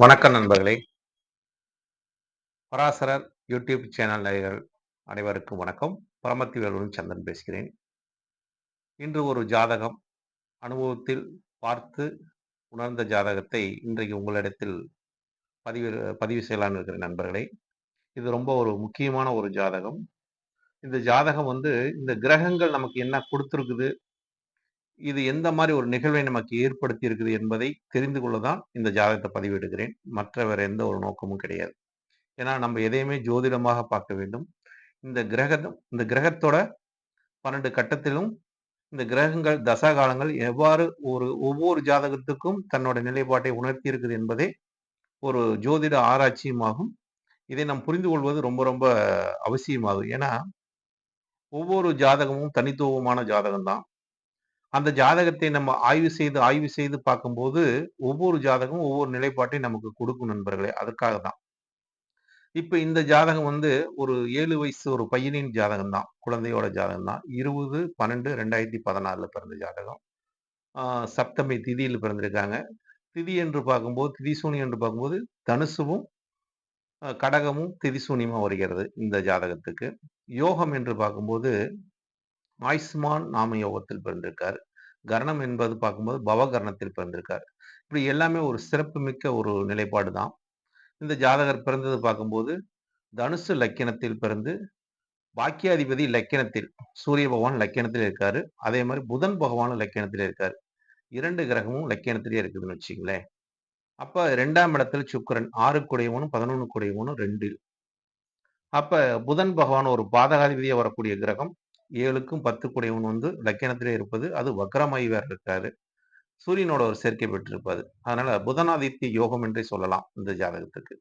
வணக்கம் நண்பர்களே. பராசரர் யூடியூப் சேனல் நேயர்கள் அனைவருக்கும் வணக்கம். பரமத்தி வேலுடன் சந்தன் பேசுகிறேன். இன்று ஒரு ஜாதகம் அனுபவத்தில் பார்த்து உணர்ந்த ஜாதகத்தை இன்றைக்கு உங்களிடத்தில் பதிவு பதிவு செய்யலான்னு இருக்கிற நண்பர்களே. இது ரொம்ப ஒரு முக்கியமான ஒரு ஜாதகம். இந்த ஜாதகம் வந்து இந்த கிரகங்கள் நமக்கு என்ன கொடுத்துருக்குது இது எந்த மாதிரி ஒரு நிகழ்வை நமக்கு ஏற்படுத்தி இருக்குது என்பதை தெரிந்து கொள்ள தான் இந்த ஜாதகத்தை பதிவிடுகிறேன். மற்ற வேற எந்த ஒரு நோக்கமும் கிடையாது. ஏன்னா நம்ம எதையுமே ஜோதிடமாக பார்க்க வேண்டும். இந்த கிரகம் இந்த கிரகத்தோட பன்னெண்டு கட்டத்திலும் இந்த கிரகங்கள் தசா காலங்கள் எவ்வாறு ஒரு ஒவ்வொரு ஜாதகத்துக்கும் தன்னோட நிலைப்பாட்டை உணர்த்தி இருக்குது என்பதே ஒரு ஜோதிட ஆராய்ச்சியுமாகும். இதை நாம் புரிந்து கொள்வது ரொம்ப ரொம்ப அவசியமாகும் ஏன்னா ஒவ்வொரு ஜாதகமும் தனித்துவமான ஜாதகம் தான் அந்த ஜாதகத்தை நம்ம ஆய்வு செய்து ஆய்வு செய்து பார்க்கும்போது ஒவ்வொரு ஜாதகமும் ஒவ்வொரு நிலைப்பாட்டை நமக்கு கொடுக்கும் நண்பர்களே அதற்காக தான் இப்போ இந்த ஜாதகம் வந்து ஒரு ஏழு வயசு ஒரு பையனின் ஜாதகம் தான் குழந்தையோட ஜாதகம் தான் இருபது பன்னெண்டு ரெண்டாயிரத்தி பதினாறுல பிறந்த ஜாதகம். சப்தமி திதியில் பிறந்திருக்காங்க. திதி என்று பார்க்கும்போது திதிசூனி என்று பார்க்கும்போது தனுசுவும் கடகமும் திதிசூனியமாக வருகிறது இந்த ஜாதகத்துக்கு. யோகம் என்று பார்க்கும்போது ஆயுஷ்மான் நாம யோகத்தில் பிறந்திருக்கார். கரணம் என்பது பார்க்கும்போது பவகரணத்தில் பிறந்திருக்கார். இப்படி எல்லாமே ஒரு சிறப்பு மிக்க ஒரு நிலைப்பாடு தான் இந்த ஜாதகர் பிறந்தது பார்க்கும்போது தனுசு லக்கினத்தில் பிறந்து பாக்கியாதிபதி லக்கினத்தில் சூரிய பகவான் லக்கினத்தில் இருக்காரு. அதே மாதிரி புதன் பகவானும் லக்கினத்தில் இருக்காரு. இரண்டு கிரகமும் லக்கினத்திலே இருக்குதுன்னு வச்சுங்களேன் அப்ப ரெண்டாம் இடத்துல சுக்கிரன் ஆறு குடையவனும் பதினொன்று குடையவனும் ரெண்டு அப்ப புதன் பகவான் ஒரு பாதகாதிபதியாக வரக்கூடிய கிரகம் ஏழுக்கும் பத்து குடையவன் வந்து லக்கினத்திலே இருப்பது. அது வக்ரமாய் வேற இருக்காரு. சூரியனோட ஒரு சேர்க்கை பெற்றிருப்பாரு. அதனால புதனாதித்ய யோகம் என்றே சொல்லலாம் இந்த ஜாதகத்துக்கு.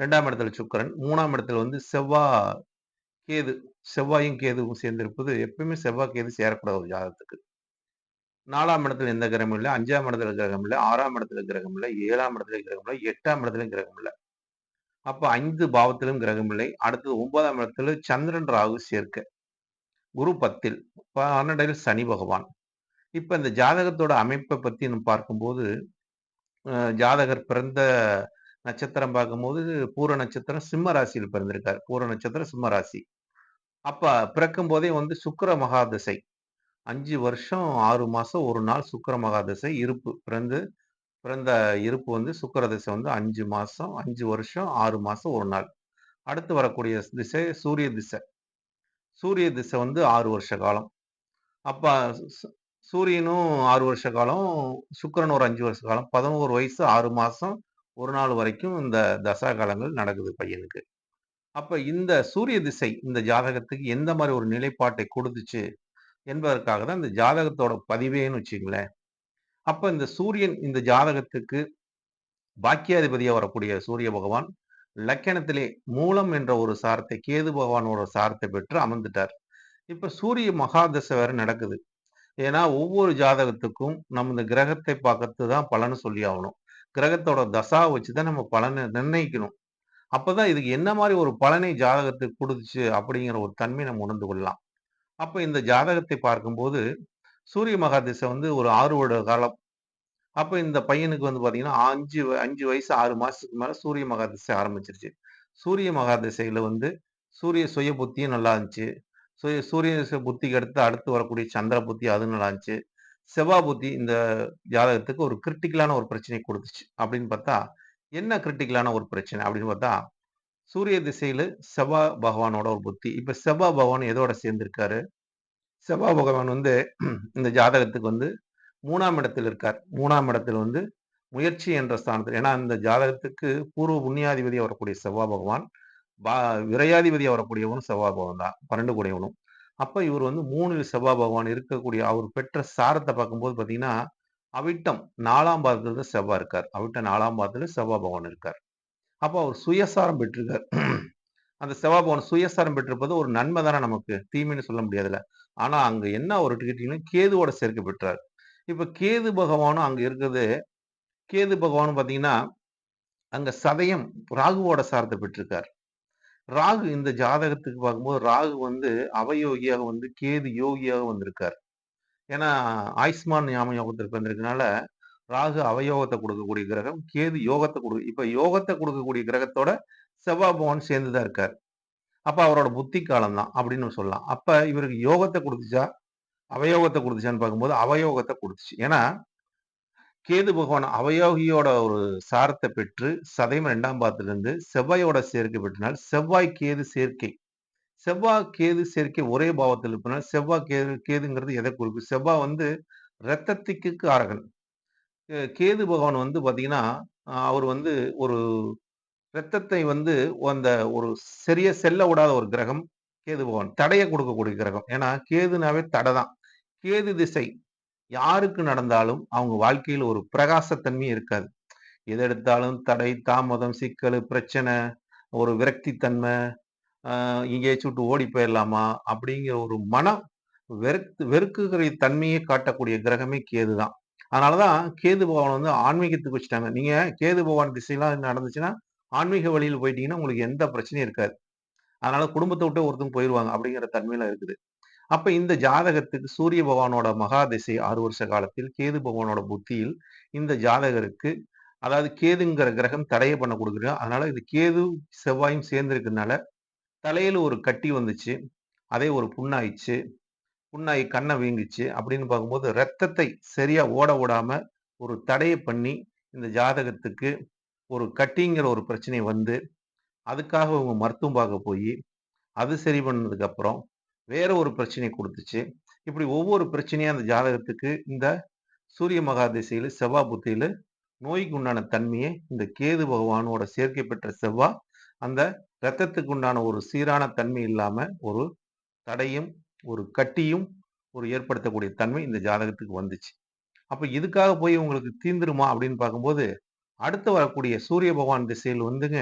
ரெண்டாம் இடத்துல சுக்கரன் மூணாம் இடத்துல வந்து செவ்வாய் கேது செவ்வாயும் கேதுவும் சேர்ந்திருப்பது எப்பயுமே செவ்வாய் கேது சேரக்கூடாத ஒரு ஜாதகத்துக்கு. நாலாம் இடத்துல எந்த கிரகமும் இல்லை அஞ்சாம் இடத்துல கிரகம் இல்லை ஆறாம் இடத்துல கிரகம் இல்லை ஏழாம் இடத்துல கிரகம் இல்லை எட்டாம் இடத்துல கிரகம் இல்லை. அப்ப ஐந்து பாவத்திலும் கிரகம் இல்லை அடுத்தது ஒன்பதாம் இடத்துல சந்திரன் ராகு சேர்க்கை. குரு பத்தில் பன்னெண்டில் சனி பகவான். இப்ப இந்த ஜாதகத்தோட அமைப்பை பற்றி நம்ம பார்க்கும்போது அஹ் ஜாதகர் பிறந்த நட்சத்திரம் பார்க்கும்போது பூர நட்சத்திரம் சிம்ம ராசியில் பிறந்திருக்கார். பூர நட்சத்திரம் சிம்ம ராசி. அப்ப பிறக்கும் போதே வந்து சுக்கர மகாதசை அஞ்சு வருஷம் ஆறு மாசம் ஒரு நாள் சுக்கர மகாதசை இருப்பு. பிறந்து பிறந்த இருப்பு வந்து சுக்கர திசை வந்து அஞ்சு மாசம் அஞ்சு வருஷம் ஆறு மாசம் ஒரு நாள். அடுத்து வரக்கூடிய திசை சூரிய திசை. சூரிய திசை வந்து ஆறு வருஷ காலம். அப்ப சு- சூரியனும் ஆறு வருஷ காலம் சுக்கரன் ஒரு அஞ்சு வருஷ காலம். பதினோரு வயசு ஆறு மாசம் ஒரு நாள் வரைக்கும் இந்த தசா காலங்கள் நடக்குது பையனுக்கு. அப்ப இந்த சூரிய திசை இந்த ஜாதகத்துக்கு எந்த மாதிரி ஒரு நிலைப்பாட்டை கொடுத்துச்சு என்பதற்காக தான் இந்த ஜாதகத்தோட பதிவேன்னு வச்சுங்களேன் அப்ப இந்த சூரியன் இந்த ஜாதகத்துக்கு பாக்கியாதிபதியாக வரக்கூடிய சூரிய பகவான் லக்கணத்திலே மூலம் என்ற ஒரு சாரத்தை கேது பகவானோட சாரத்தை பெற்று அமர்ந்துட்டார். இப்ப சூரிய மகாதசை வேற நடக்குது. ஏன்னா ஒவ்வொரு ஜாதகத்துக்கும் நம்ம இந்த கிரகத்தை பார்க்கறது தான் பலன் சொல்லி ஆகணும். கிரகத்தோட தசா வச்சுதான் நம்ம பலனை நிர்ணயிக்கணும். அப்பதான் இதுக்கு என்ன மாதிரி ஒரு பலனை ஜாதகத்துக்கு கொடுத்துச்சு அப்படிங்கிற ஒரு தன்மை நம்ம உணர்ந்து கொள்ளலாம். அப்ப இந்த ஜாதகத்தை பார்க்கும்போது சூரிய மகாதிசை வந்து ஒரு ஆறு வருட காலம் அப்போ இந்த பையனுக்கு வந்து பார்த்தீங்கன்னா அஞ்சு வ- அஞ்சு வயசு ஆறு மாசத்துக்கு மேலே சூரிய மகாதிசை ஆரம்பிச்சிருச்சு. சூரிய மகாதிசையில் வந்து சூரிய சுய புத்தியும் நல்லா இருந்துச்சு. சுய சூரிய புத்திக்கு அடுத்து அடுத்து வரக்கூடிய சந்திர புத்தி அது நல்லா இருந்துச்சு. செவ்வா புத்தி இந்த ஜாதகத்துக்கு ஒரு கிரிட்டிக்கலான ஒரு பிரச்சனை கொடுத்துச்சு. அப்படின்னு பார்த்தா என்ன கிரிட்டிக்கலான ஒரு பிரச்சனை? அப்படின்னு பார்த்தா சூரிய திசையில செவ்வா பகவானோட ஒரு புத்தி. இப்ப செவ்வா பகவான் எதோட சேர்ந்திருக்காரு? செவ்வா பகவான் வந்து இந்த ஜாதகத்துக்கு வந்து மூணாம் இடத்தில் இருக்கார். மூணாம் இடத்தில் வந்து முயற்சி என்ற ஸ்தானத்தில் ஏன்னா அந்த ஜாதகத்துக்கு பூர்வ புண்ணியாதிபதி வரக்கூடிய செவ்வாய் பகவான் பா விரையாதிபதி வரக்கூடியவனும் செவ்வாய் பகவான் தான் பன்னெண்டு கூடியவனும். அப்போ இவர் வந்து மூணில் செவ்வாய் பகவான் இருக்கக்கூடிய அவர் பெற்ற சாரத்தை பார்க்கும்போது பார்த்தீங்கன்னா அவிட்டம் நாலாம் பாதத்துல தான் செவ்வாய் இருக்கார். அவிட்டம் நாலாம் பாதத்துல செவ்வாய் பகவான் இருக்கார். அப்போ அவர் சுயசாரம் பெற்றிருக்கார். அந்த செவ்வாய் பகவான் சுயசாரம் பெற்றிருப்பது ஒரு நன்மை தானே நமக்கு தீமைன்னு சொல்ல முடியாதுல்ல. ஆனால் அங்கே என்ன ஒரு கேட்டீங்கன்னா கேதுவோட சேர்க்கை பெற்றார். இப்ப கேது பகவானும் அங்க இருக்குது கேது பகவானும் பாத்தீங்கன்னா அங்க சதயம் ராகுவோட சாரத்தை பெற்றிருக்கார் ராகு இந்த ஜாதகத்துக்கு பார்க்கும்போது ராகு வந்து அவயோகியாக வந்து கேது யோகியாக வந்திருக்கார் ஏன்னா ஆயுஷ்மான் ஞாபக யோகத்திற்கு வந்திருக்கனால ராகு அவயோகத்தை கொடுக்கக்கூடிய கிரகம். கேது யோகத்தை கொடு இப்ப யோகத்தை கொடுக்கக்கூடிய கிரகத்தோட செவ்வாய் பகவான் சேர்ந்து தான் இருக்கார் அப்ப அவரோட புத்தி காலம் தான் அப்படின்னு சொல்லலாம். அப்ப இவருக்கு யோகத்தை கொடுத்துச்சா அவயோகத்தை கொடுத்துச்சான்னு பார்க்கும்போது, அவயோகத்தை கொடுத்துச்சு ஏன்னா, கேது பகவான் அவயோகியோட ஒரு சாரத்தை பெற்று சதயம் 2ஆம் பாவத்திலிருந்து செவ்வாயோட சேர்க்கை பெற்றனால், செவ்வாய் கேது சேர்க்கை. செவ்வாய் கேது சேர்க்கை ஒரே பாவத்தில் இருப்பதனால், செவ்வாய் கேது கேதுங்கிறது எதை குறிக்கும்? செவ்வாய் வந்து இரத்தத்துக்கு காரகன். கேது பகவான் வந்து பார்த்தீங்கன்னா, அவர் வந்து ஒரு இரத்தத்தை வந்து அந்த ஒரு சரியா செல்ல விடாத ஒரு கிரகம் கேது பகவான். தடையை கொடுக்கக்கூடிய கிரகம். ஏன்னா, கேதுனாவே தடை தான். கேது திசை யாருக்கு நடந்தாலும் அவங்க வாழ்க்கையில ஒரு பிரகாசத்தன்மை இருக்காது. எது எடுத்தாலும் தடை, தாமதம், சிக்கல் பிரச்சனை, ஒரு விரக்தித்தன்மை, அ எங்கேயாச்சும் விட்டு ஓடி போயிரலாமா? அப்படிங்கிற ஒரு மனம் வெறுத்து வெறுக்குகிற தன்மையை காட்டக்கூடிய கிரகமே கேது தான். அதனால தான் கேது பகவான் வந்து ஆன்மீகத்துக்கு வச்சுட்டாங்க. நீங்க கேது பகவான் திசைலாம் நடந்துச்சுன்னா, ஆன்மீக வழியில போயிட்டீங்கன்னா, உங்களுக்கு எந்த பிரச்சனையும் இருக்காது. அதனால குடும்பத்தை விட்டு ஒருத்தவங்க போயிருவாங்க அப்படிங்கிற தன்மையெல்லாம் இருக்குது. அப்ப இந்த ஜாதகத்துக்கு சூரிய பகவானோட மகா திசை 6 வருஷ காலத்தில் கேது பகவானோட புத்தியில் இந்த ஜாதகருக்கு அதாவது கேதுங்கிற கிரகம் தடைய பண்ண குடுக்குது. அதனால இது கேது, செவ்வாயும் சேர்ந்து இருக்கிறதுனால, தலையில ஒரு கட்டி வந்துச்சு. அதே ஒரு புண்ணாயிடுச்சு. புண்ணாயி கண்ணை வீங்குச்சு அப்படின்னு பார்க்கும்போது, ரத்தத்தை சரியா ஓட ஓடாம ஒரு தடையை பண்ணி, இந்த ஜாதகத்துக்கு ஒரு கட்டிங்கிற ஒரு பிரச்சனை வந்து, அதுக்காக அவங்க மருத்துவம் பார்க்க போய் அது சரி பண்ணதுக்கு அப்புறம், வேற ஒரு பிரச்சனையை கொடுத்துச்சு இப்படி ஒவ்வொரு பிரச்சனையும் அந்த ஜாதகத்துக்கு இந்த சூரிய மகா திசையில செவ்வாய் புத்தியில நோய்க்கு உண்டான தன்மையை இந்த கேது பகவானோட சேர்க்கை பெற்ற செவ்வாய், அந்த இரத்தத்துக்கு உண்டான ஒரு சீரான தன்மை இல்லாம, ஒரு தடையும், ஒரு கட்டியும் ஒரு ஏற்படுத்தக்கூடிய தன்மை இந்த ஜாதகத்துக்கு வந்துச்சு. அப்ப இதுக்காக போய் உங்களுக்கு தீந்துருமா அப்படின்னு பார்க்கும்போது, அடுத்து வரக்கூடிய சூரிய பகவான் திசையில் வந்துங்க,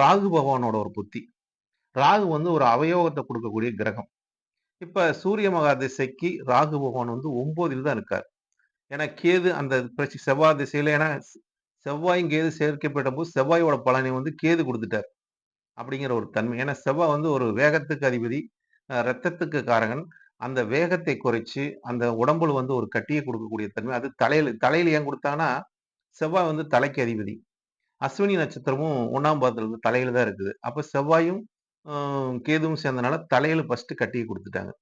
ராகு பகவானோட ஒரு புத்தி. ராகு வந்து ஒரு அவயோகத்தை கொடுக்கக்கூடிய கிரகம். இப்ப சூரிய மகா திசைக்கு ராகு பகவான் வந்து 9ல் தான் இருக்கார். ஏன்னா கேது அந்த செவ்வாய் திசையில ஏன்னா செவ்வாயும் கேது சேர்க்கப்பட்டபோது செவ்வாயோட பலனை வந்து கேது கொடுத்துட்டார் அப்படிங்கிற ஒரு தன்மை. ஏன்னா செவ்வாய் வந்து ஒரு வேகத்துக்கு அதிபதி, ரத்தத்துக்கு காரகன். அந்த வேகத்தை குறைச்சு, அந்த உடம்புல வந்து ஒரு கட்டிய கொடுக்கக்கூடிய தன்மை. அது தலையில தலையில ஏன் குடுத்தாங்கன்னா, செவ்வாய் வந்து தலைக்கு அதிபதி. அஸ்வினி நட்சத்திரமும் 1ஆம் பாதத்துல இருந்து தலையில தான் இருக்குது. அப்ப செவ்வாயும், கேதுவும் சேர்ந்தனால தலையில் ஃபஸ்ட்டு கட்டி கொடுத்துட்டாங்க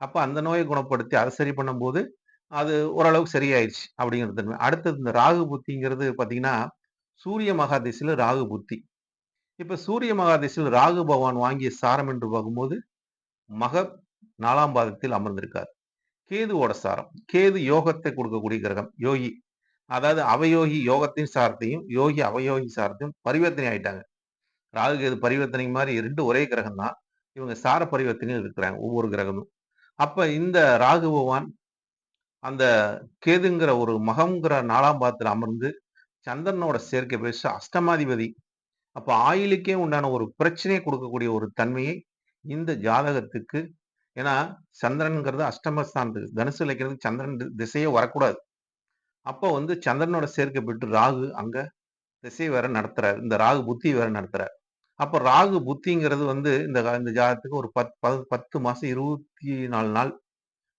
அப்போ அந்த நோயை குணப்படுத்தி அதை சரி பண்ணும்போது, அது ஓரளவுக்கு சரியாயிருச்சு அப்படிங்கிறது தன்மை. அடுத்தது இந்த ராகு புத்திங்கிறது பார்த்தீங்கன்னா, சூரிய மகாதிசையில் ராகு புத்தி. இப்போ சூரிய மகாதிசையில் ராகு பகவான் வாங்கிய சாரம் என்று பார்க்கும்போது, மக நாலாம் பாதத்தில் அமர்ந்திருக்கார். கேதுவோட சாரம். கேது யோகத்தை கொடுக்கக்கூடிய கிரகம். யோகி. அதாவது அவயோகி யோகத்தின் சாரத்தையும், யோகி அவயோகி சாரத்தையும் பரிவர்த்தனை ஆயிட்டாங்க. ராகு, கேது பரிவர்த்தனை மாதிரி ரெண்டு ஒரே கிரகம் தான். இவங்க சார பரிவர்த்தனையும் இருக்கிறாங்க. ஒவ்வொரு கிரகமும். அப்ப இந்த ராகு பகவான், அந்த கேதுங்கிற ஒரு மகம்ங்கிற நாலாம் பாதத்தில் அமர்ந்து, சந்திரனோட சேர்க்கை பேச அஷ்டமாதிபதி. அப்ப ஆயுளுக்கே உண்டான ஒரு பிரச்சனையை கொடுக்கக்கூடிய ஒரு தன்மையை இந்த ஜாதகத்துக்கு ஏன்னா சந்திரன்ங்கிறது அஷ்டமஸ்தானத்துக்கு தனுசு இருக்கிறதுக்கு சந்திரன் திசையே வரக்கூடாது. அப்போ வந்து சந்திரனோட சேர்க்கை பெற்று ராகு அங்க திசை வேற நடத்துறாரு. இந்த ராகு புத்தி வேற நடத்துறாரு. அப்ப ராகு புத்திங்கிறது வந்து இந்த இந்த ஜாதகத்துக்கு ஒரு பத் ப 10 மாசம் 24 நாள்.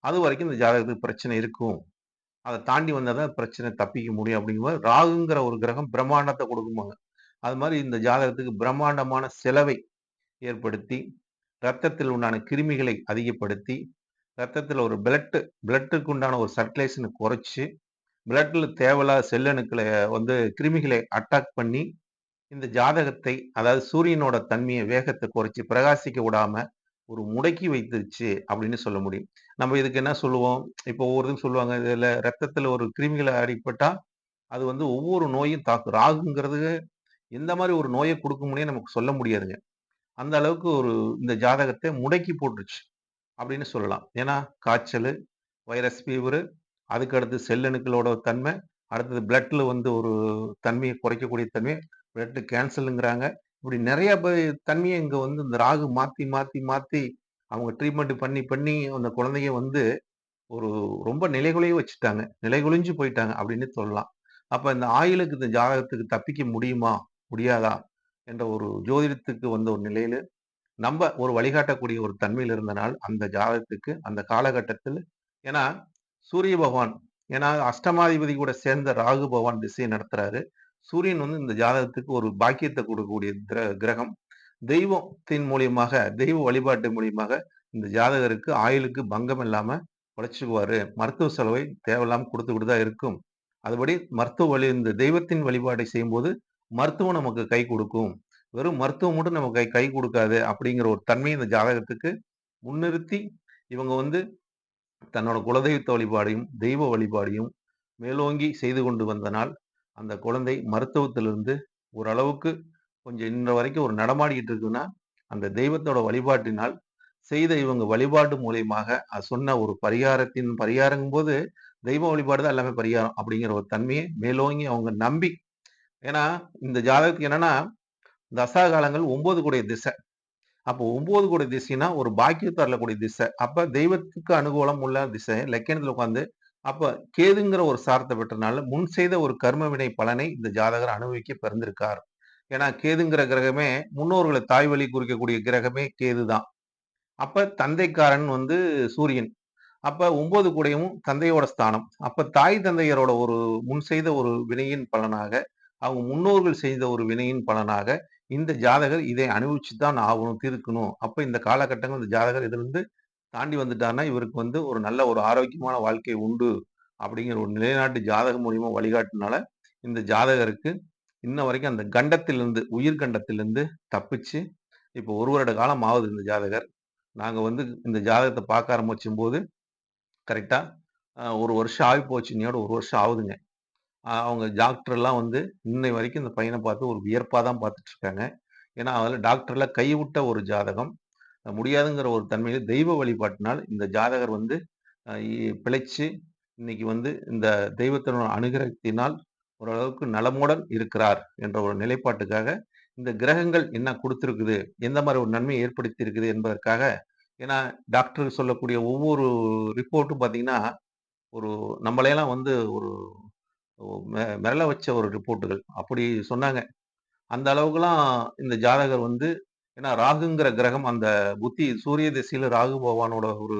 அது வரைக்கும் இந்த ஜாதகத்துக்கு பிரச்சனை இருக்கும். அதை தாண்டி வந்தால் தான் பிரச்சனை தப்பிக்க முடியும் அப்படிங்கும்போது, ராகுங்கிற ஒரு கிரகம் பிரம்மாண்டத்தை கொடுக்குமாங்க அது மாதிரி இந்த ஜாதகத்துக்கு பிரம்மாண்டமான செலவை ஏற்படுத்தி, ரத்தத்தில் உண்டான கிருமிகளை அதிகப்படுத்தி, ரத்தத்தில் ஒரு பிளட்டு பிளட்டுக்கு உண்டான ஒரு சர்க்குலேஷனை குறைச்சி பிளட்டில் தேவையில்லாத செல்லணுக்களை வந்து கிருமிகளை அட்டாக் பண்ணி, இந்த ஜாதகத்தை அதாவது சூரியனோட தன்மையை வேகத்தை குறைச்சு பிரகாசிக்க விடாம, ஒரு முடக்கி வைத்துருச்சு அப்படின்னு சொல்ல முடியும். நம்ம இதுக்கு என்ன சொல்லுவோம்? இப்போ ஒவ்வொருதும் சொல்லுவாங்க, இதுல ரத்தத்துல ஒரு கிருமிகளை அடிப்பட்டா அது வந்து ஒவ்வொரு நோயும் தாக்கு ராகுங்கிறது எந்த மாதிரி ஒரு நோயை கொடுக்க முடியும் நமக்கு சொல்ல முடியாதுங்க. அந்த அளவுக்கு ஒரு இந்த ஜாதகத்தை முடக்கி போட்டுருச்சு. அப்படின்னு சொல்லலாம். ஏன்னா, காய்ச்சலு, வைரஸ் ஃபீவரு, அதுக்கு செல்லணுக்களோட தன்மை, அடுத்தது பிளட்ல வந்து ஒரு தன்மையை குறைக்கக்கூடிய தன்மை, பிளட்டு கேன்சலுங்கிறாங்க. இப்படி நிறைய ப இங்கே வந்து இந்த ராகு மாற்றி மாற்றி மாற்றி அவங்க ட்ரீட்மெண்ட் பண்ணி, பண்ணி அந்த குழந்தைய வந்து ஒரு ரொம்ப நிலைகுலைய வச்சுட்டாங்க. நிலைகுலிஞ்சு போயிட்டாங்க அப்படின்னு சொல்லலாம். அப்போ இந்த ஆயுளுக்கு இந்த ஜாதகத்துக்கு தப்பிக்க முடியுமா? முடியாதா? என்ற ஒரு ஜோதிடத்துக்கு வந்த ஒரு நிலையில் நம்ம ஒரு வழிகாட்டக்கூடிய ஒரு தன்மையில் இருந்தனால், அந்த ஜாதகத்துக்கு அந்த காலகட்டத்தில் ஏன்னா, சூரிய பகவான் ஏன்னா அஷ்டமாதிபதி கூட சேர்ந்த ராகு பகவான் திசையை நடத்துறாரு சூரியன் வந்து இந்த ஜாதகத்துக்கு ஒரு பாக்கியத்தை கொடுக்கக்கூடிய கிர- கிரகம். தெய்வத்தின் மூலியமாக தெய்வ வழிபாட்டு மூலியமாக இந்த ஜாதகருக்கு ஆயுளுக்கு பங்கம் இல்லாம உழைச்சிக்குவாரு. மருத்துவ செலவை தேவையில்லாமல் கொடுத்துக்கிட்டு தான் இருக்கும். அதுபடி மருத்துவ வழி இந்த தெய்வத்தின் வழிபாட்டை செய்யும்போது மருத்துவம் நமக்கு கை கொடுக்கும். வெறும் மருத்துவம் மட்டும் நமக்கு கை கை கொடுக்காது அப்படிங்கிற ஒரு தன்மை இந்த ஜாதகத்துக்கு முன்னிறுத்தி இவங்க வந்து தன்னோட குலதெய்வத்த வழிபாடையும் தெய்வ வழிபாடையும் மேலோங்கி செய்து கொண்டு வந்தனால் அந்த குழந்தை மருத்துவத்திலிருந்து ஓரளவுக்கு கொஞ்சம் இன்ற வரைக்கும் ஒரு நடமாடிக்கிட்டு இருக்குன்னா அந்த தெய்வத்தோட வழிபாட்டினால் செய்த இவங்க வழிபாடு மூலியமாக சொன்ன ஒரு பரிகாரத்தின் பரிகாரங்கும் போது தெய்வ வழிபாடு தான் எல்லாமே பரிகாரம் அப்படிங்கிற ஒரு தன்மையை மேலோங்கி அவங்க நம்பி. ஏன்னா இந்த ஜாதகத்துக்கு என்னன்னா தசா காலங்கள் ஒன்பது கூடிய திசை. அப்போ ஒன்பது கூடிய திசைனா ஒரு பாக்கியத்தை தரக்கூடிய திசை. அப்ப தெய்வத்துக்கு அனுகூலம் உள்ள திசை லக்கணத்துல உட்காந்து அப்ப கேதுங்கிற ஒரு சாரத்தை பெற்றனால முன் செய்த ஒரு கர்ம வினை பலனை இந்த ஜாதகர் அனுபவிக்க பிறந்திருக்கார். ஏன்னா கேதுங்கிற கிரகமே முன்னோர்களை தாய் வழி குறிக்கக்கூடிய கிரகமே கேது தான் அப்ப தந்தைக்காரன் வந்து சூரியன். அப்ப ஒன்பது கூடையும் தந்தையோட ஸ்தானம். அப்ப தாய் தந்தையரோட ஒரு முன் செய்த ஒரு வினையின் பலனாக அவங்க முன்னோர்கள் செய்த ஒரு வினையின் பலனாக இந்த ஜாதகர் இதை அனுபவிச்சு தான் ஆகணும் தீர்க்கணும். அப்ப இந்த காலகட்டங்கள் இந்த ஜாதகர் இதுல இருந்து தாண்டி வந்துட்டாருன்னா இவருக்கு வந்து ஒரு நல்ல ஒரு ஆரோக்கியமான வாழ்க்கை உண்டு அப்படிங்கிற ஒரு நிலைநாட்டு ஜாதகம் மூலியமா வழிகாட்டுனால இந்த ஜாதகருக்கு இன்ன வரைக்கும் அந்த கண்டத்திலிருந்து உயிர் கண்டத்திலிருந்து தப்பிச்சு இப்போ ஒரு வருட காலம் ஆகுது இந்த ஜாதகர். நாங்கள் வந்து இந்த ஜாதகத்தை பார்க்க ஆரம்பிச்சும் போது கரெக்டாக ஒரு வருஷம் ஆகி போச்சு ஒரு வருஷம் ஆகுதுங்க. அவங்க டாக்டர்லாம் வந்து இன்னை வரைக்கும் இந்த பையனை பார்த்து ஒரு வியர்ப்பாக தான் பார்த்துட்ருக்காங்க ஏன்னா அதில் டாக்டர்ல கைவிட்ட ஒரு ஜாதகம் முடியாதுங்கிற ஒரு தன்மையில தெய்வ வழிபாட்டினால் இந்த ஜாதகர் வந்து பிழைச்சு இன்னைக்கு வந்து இந்த தெய்வத்தினோட அனுகிரகத்தினால் ஓரளவுக்கு நலமுடன் இருக்கிறார் என்ற ஒரு நிலைப்பாட்டுக்காக இந்த கிரகங்கள் என்ன கொடுத்துருக்குது எந்த மாதிரி ஒரு நன்மை ஏற்படுத்தி இருக்குது என்பதற்காக ஏன்னா டாக்டர் சொல்லக்கூடிய ஒவ்வொரு ரிப்போர்ட்டும் பார்த்தீங்கன்னா ஒரு நம்மளையெல்லாம் வந்து ஒரு மெ- மிரள வச்ச ஒரு ரிப்போர்ட்டுகள். அப்படி சொன்னாங்க. அந்த அளவுக்குலாம் இந்த ஜாதகர் வந்து ஏன்னா ராகுங்கிற கிரகம் அந்த புத்தி சூரிய திசையில் ராகு பகவானோட ஒரு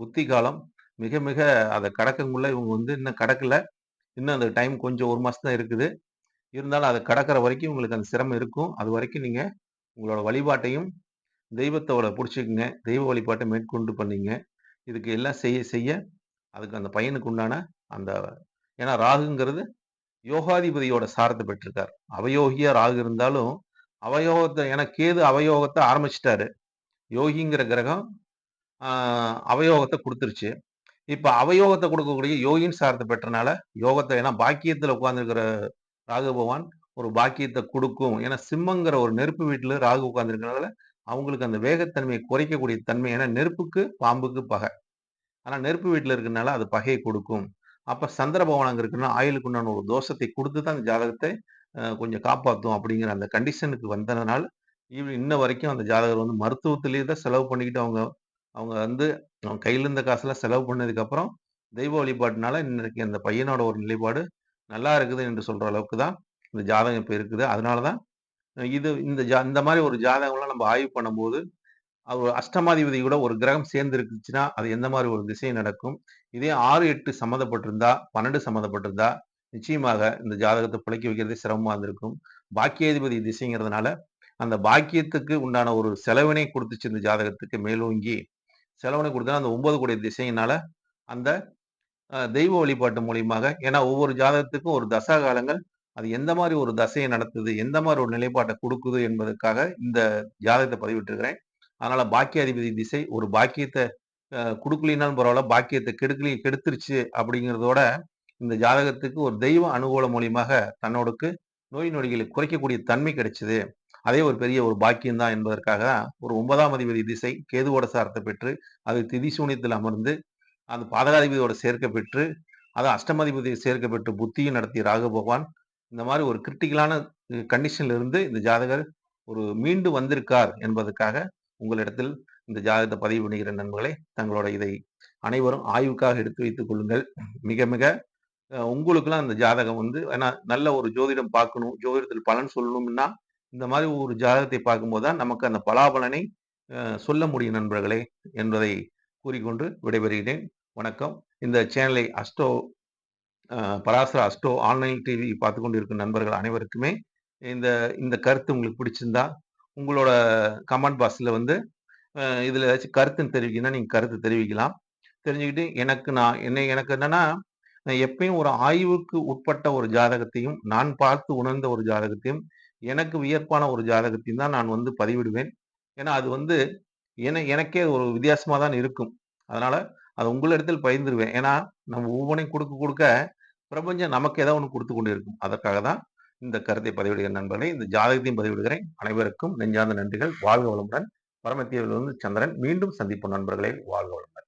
புத்தி காலம். மிக மிக அதை கடக்கங்குள்ள இவங்க வந்து இன்னும் கடக்கல. இன்னும் அந்த டைம் கொஞ்சம் ஒரு மாதம் தான் இருக்குது. இருந்தாலும் அதை கடக்கிற வரைக்கும் உங்களுக்கு அந்த சிரமம் இருக்கும். அது வரைக்கும் நீங்கள் உங்களோட வழிபாட்டையும் தெய்வத்தோட பிடிச்சிக்குங்க. தெய்வ வழிபாட்டை மேற்கொண்டு பண்ணிங்க. இதுக்கு எல்லாம் செய்ய செய்ய அதுக்கு அந்த பையனுக்கு உண்டான அந்த ஏன்னா ராகுங்கிறது யோகாதிபதியோட சாரத்தை பெற்றிருக்கார். அவயோகியா ராகு இருந்தாலும் அவயோகத்தை ஏன்னா கேது அவயோகத்தை ஆரம்பிச்சிட்டாரு. யோகிங்கிற கிரகம் ஆஹ், அவயோகத்தை கொடுத்துருச்சு. இப்போ அவயோகத்தை கொடுக்கக்கூடிய யோகின் சாரத்தை பெற்றனால யோகத்தை ஏன்னா பாக்கியத்துல உட்காந்துருக்கிற ராகு பகவான் ஒரு பாக்கியத்தை கொடுக்கும். ஏன்னா சிம்மங்கிற ஒரு நெருப்பு வீட்டில் ராகு உட்காந்துருக்கிறனால அவங்களுக்கு அந்த வேகத்தன்மையை குறைக்கக்கூடிய தன்மை ஏன்னா நெருப்புக்கு பாம்புக்கு பகை. ஆனா நெருப்பு வீட்டில் இருக்கிறனால அது பகையை கொடுக்கும். அப்போ சந்திர பகவான் அங்க இருக்குன்னா ஆயுளுக்கு உண்டான ஒரு தோஷத்தை கொடுத்து தான் அந்த ஜாதகத்தை கொஞ்சம் காப்பாற்றும் அப்படிங்கிற அந்த கண்டிஷனுக்கு வந்ததுனால இவ இன்ன வரைக்கும் அந்த ஜாதகர் வந்து மருத்துவத்திலேயே தான் செலவு பண்ணிக்கிட்டு அவங்க அவங்க வந்து அவங்க கையில் இருந்த காசுலாம் செலவு பண்ணதுக்கப்புறம் தெய்வ வழிபாட்டுனால இன்னைக்கு அந்த பையனோட ஒரு நிலைப்பாடு நல்லா இருக்குது என்று சொல்ற அளவுக்கு தான் இந்த ஜாதகம் இப்போ இருக்குது. அதனாலதான் இது இந்த ஜா இந்த மாதிரி ஒரு ஜாதகம்லாம் நம்ம ஆய்வு பண்ணும்போது அவர் அஷ்டமாதிபதி கூட ஒரு கிரகம் சேர்ந்து இருக்குச்சுன்னா அது எந்த மாதிரி ஒரு திசை நடக்கும்? இதே ஆறு எட்டு சம்மந்தப்பட்டிருந்தா பன்னெண்டு சம்மந்தப்பட்டிருந்தா நிச்சயமாக இந்த ஜாதகத்தை பிழைக்க வைக்கிறதே சிரமமா இருந்திருக்கும். பாக்கியாதிபதி திசைங்கிறதுனால அந்த பாக்கியத்துக்கு உண்டான ஒரு செலவினை கொடுத்துச்சு இந்த ஜாதகத்துக்கு மேலோங்கி செலவினை கொடுத்தா அந்த ஒன்பது கோடி திசையினால அந்த தெய்வ வழிபாட்டு மூலியமாக ஏன்னா ஒவ்வொரு ஜாதகத்துக்கும் ஒரு தசா காலங்கள் அது எந்த மாதிரி ஒரு தசையை நடத்துது எந்த மாதிரி ஒரு நிலைப்பாட்டை கொடுக்குது என்பதற்காக இந்த ஜாதகத்தை பதிவிட்டிருக்கிறேன். அதனால பாக்கியாதிபதி திசை ஒரு பாக்கியத்தை கொடுக்கலினாலும் பரவாயில்ல பாக்கியத்தை கெடுக்கலி கெடுத்துருச்சு அப்படிங்கிறதோட இந்த ஜாதகத்துக்கு ஒரு தெய்வ அனுகூலம் மூலியமாக தன்னோடுக்கு நோய் நொடிகளை குறைக்கக்கூடிய தன்மை கிடைச்சது. அதே ஒரு பெரிய ஒரு பாக்கியம் தான் என்பதற்காக ஒரு ஒன்பதாம் அதிபதி திசை கேதுவோட சாரத்தை பெற்று அது திதி சூனியத்தில் அமர்ந்து அந்த பாதகாதிபதியோட சேர்க்க பெற்று அது அஷ்டமதிபதி சேர்க்க பெற்று புத்தியும் நடத்திய ராகு பகவான் இந்த மாதிரி ஒரு கிரிட்டிக்கலான கண்டிஷன்ல இருந்து இந்த ஜாதகர் ஒரு மீண்டு வந்திருக்கார் என்பதற்காக உங்களிடத்தில் இந்த ஜாதகத்தை பதிவு பண்ணுகிற நண்பர்களே தங்களோட இதை அனைவரும் ஆய்வுக்காக எடுத்து வைத்துக் கொள்ளுங்கள். மிக மிக உங்களுக்கெல்லாம் அந்த ஜாதகம் வந்து ஏன்னா நல்ல ஒரு ஜோதிடம் பார்க்கணும் ஜோதிடத்தில் பலன் சொல்லணும்னா இந்த மாதிரி ஒரு ஜாதகத்தை பார்க்கும்போது தான் நமக்கு அந்த பலாபலனை சொல்ல முடியும் நண்பர்களே என்பதை கூறிக்கொண்டு விடைபெறுகிறேன் வணக்கம் இந்த சேனலை astro Parasara astro online TV கொண்டு இருக்கும் நண்பர்கள் அனைவருக்குமே, இந்த இந்த கருத்து உங்களுக்கு பிடிச்சிருந்தா, உங்களோட கமெண்ட் பாக்ஸில் வந்து இதில் ஏதாச்சும் கருத்துன்னு தெரிவிக்கணும்னா, நீங்கள் கருத்து தெரிவிக்கலாம். தெரிஞ்சுக்கிட்டு எனக்கு நான் என்னை எனக்கு என்னன்னா, எப்பயும் ஒரு ஆய்வுக்கு உட்பட்ட ஒரு ஜாதகத்தையும், நான் பார்த்து உணர்ந்த ஒரு ஜாதகத்தையும், எனக்கு வியப்பான ஒரு ஜாதகத்தையும் தான் நான் வந்து பதிவிடுவேன். ஏன்னா, அது வந்து என எனக்கே ஒரு வித்தியாசமாக தான் இருக்கும். அதனால அது உங்களிடத்தில் பகிர்ந்துருவேன். ஏன்னா, நம்ம ஒவ்வொன்றையும் கொடுக்க கொடுக்க பிரபஞ்சம் நமக்கு ஏதோ ஒன்று கொடுத்து கொண்டு இருக்கும். அதற்காக தான் இந்த கருத்தை பதிவிடுகிறேன் நண்பர்களை இந்த ஜாதகத்தையும் பதிவிடுகிறேன். அனைவருக்கும் நெஞ்சார்ந்த நன்றிகள். வாழ்க வளமுடன். பரமத்தியிலிருந்து சந்திரன். மீண்டும் சந்திப்போம் நண்பர்களே. வாழ்க வளமுடன்.